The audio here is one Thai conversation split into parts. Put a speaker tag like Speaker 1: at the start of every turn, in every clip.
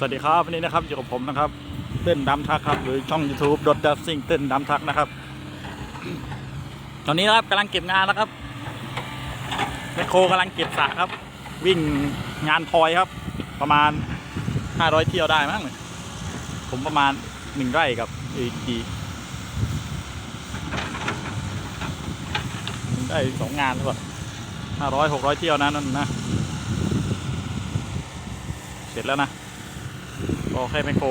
Speaker 1: สวัสดีครับวันนี้นะครับอยู่กับผมนะครับเต้นดำทักครับ หรือช่อง YouTube ดดดับซิงเต้นดำทักนะครับ ตอนนี้นะครับกำลังเก็บงานนะครับแมคโครกำลังเก็บสระครับ วิ่งงานทอยครับ ประมาณ 500 เที่ยวได้มั้งผมประมาณหนึ่งไร่กับอีกกี่หนึ่งไร่สองงานหรือเปล่าห้าร้อยหกร้อยเที่ยวนะนั่นนะ เสร็จแล้วนะ ก็แค่ไมโคร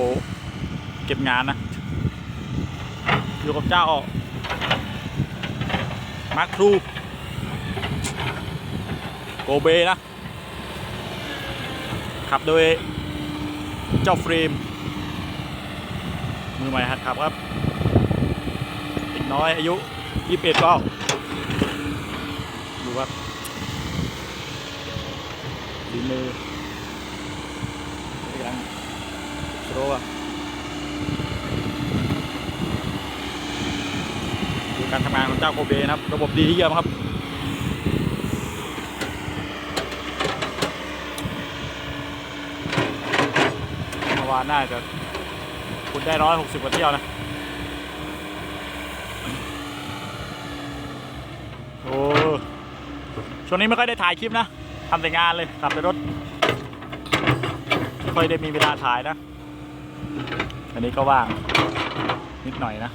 Speaker 1: เก็บงานนะอยู่กับเจ้ามาร์คครูโกเบนะ ขับโดยเจ้าเฟรม มือใหม่หัดขับครับเด็กน้อยอายุ 21ก็ดูครับฝีมือ กำลัง โรอะดูการทำงานของเจ้าโกเบนะครับ ระบบดีเยี่ยมครับเมื่อวานน่าจะคุณได้ร้อยหกสิบกว่าเที่ยวนะโอ้ช่วงนี้ไม่ค่อยได้ถ่ายคลิปนะทำแต่งานเลยขับแต่รถไม่ค่อยได้มีเวลาถ่ายนะ อันนี้ก็ว่างนิดหน่อยนะ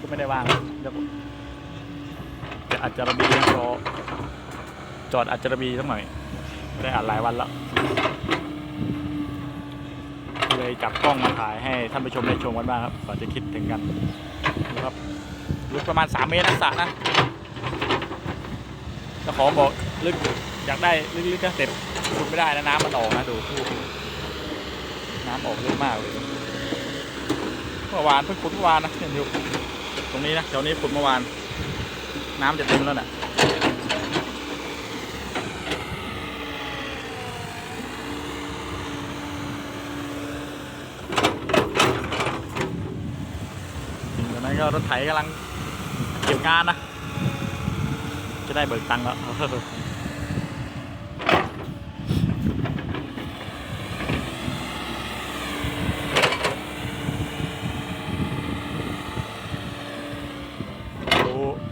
Speaker 1: ก็ไม่ได้ว่างเดี๋ยวจะอาจจะระบีจอจอดอาจจะระบีสักหน่อย ได้อ่านหลายวันแล้ว เลยจับกล้องมาถ่ายให้ท่านผู้ชมได้ชมกันบ้างครับก่อนจะคิดถึงกันนะครับลึกประมาณ 3 เมตรนะสระนะเจ้าของบอกลึกอยากได้ลึกๆก็เสร็จขุดไม่ได้นะน้ำมันออกนะดู น้ำออกเยอะมากเลยเมื่อวานเพิ่งขุดเมื่อวานนะเห็นอยู่ตรงนี้นะแถวนี้ขุดเมื่อวาน น้ำจะเต็มแล้วน่ะตอนนั้นก็รถไถกำลังเกี่ยวงานนะ จะได้เบิกตังค์แล้ว ดู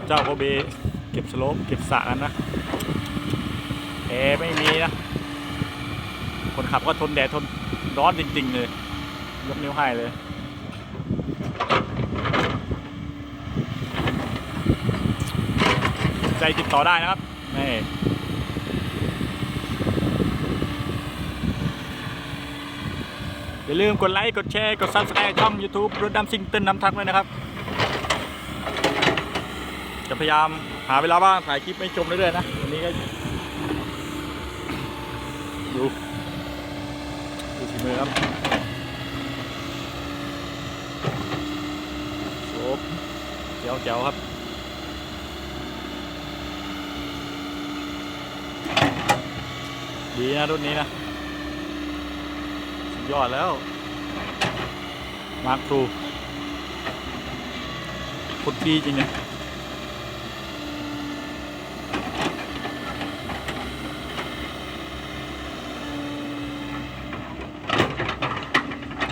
Speaker 1: เจ้าโกเบเก็บสโลปเก็บสะกันนะแอร์ไม่มีนะ คนขับก็ทนแดดทนร้อนจริง ๆ เลย ยกนิ้วให้เลยใจติดต่อได้นะครับนี่อย่าลืมกดไลค์ กดแชร์ กด subscribe ช่อง YouTube รถดำซิงเติ้ลน้ำทักด้วยนะครับ จะพยายามหาเวลาว่างถ่ายคลิปให้ชมเรื่อยๆนะวันนี้ก็ดูดูฝีมือครับโฉบเจ๋วเจ๋วครับดีนะรุ่นนี้นะสุดยอดแล้วมาร์คครูขุดดีจริงเนี่ย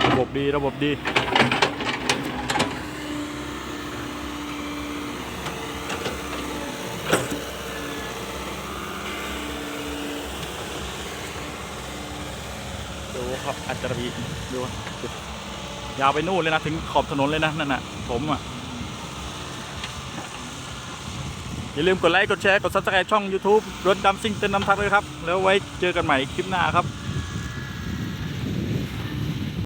Speaker 1: ระบบ ดีระบบดี ดูครับอัจฉริยดูยาวไปนู่นเลยนะ ถึงขอบถนนเลยนะ นั่นน่ะ ผมอะ อย่าลืมกดไลค์ กดแชร์ กด subscribe ช่อง YouTube รถดำซิ่งเต้นน้ำทักเลยครับ แล้วไว้เจอกันใหม่คลิปหน้าครับ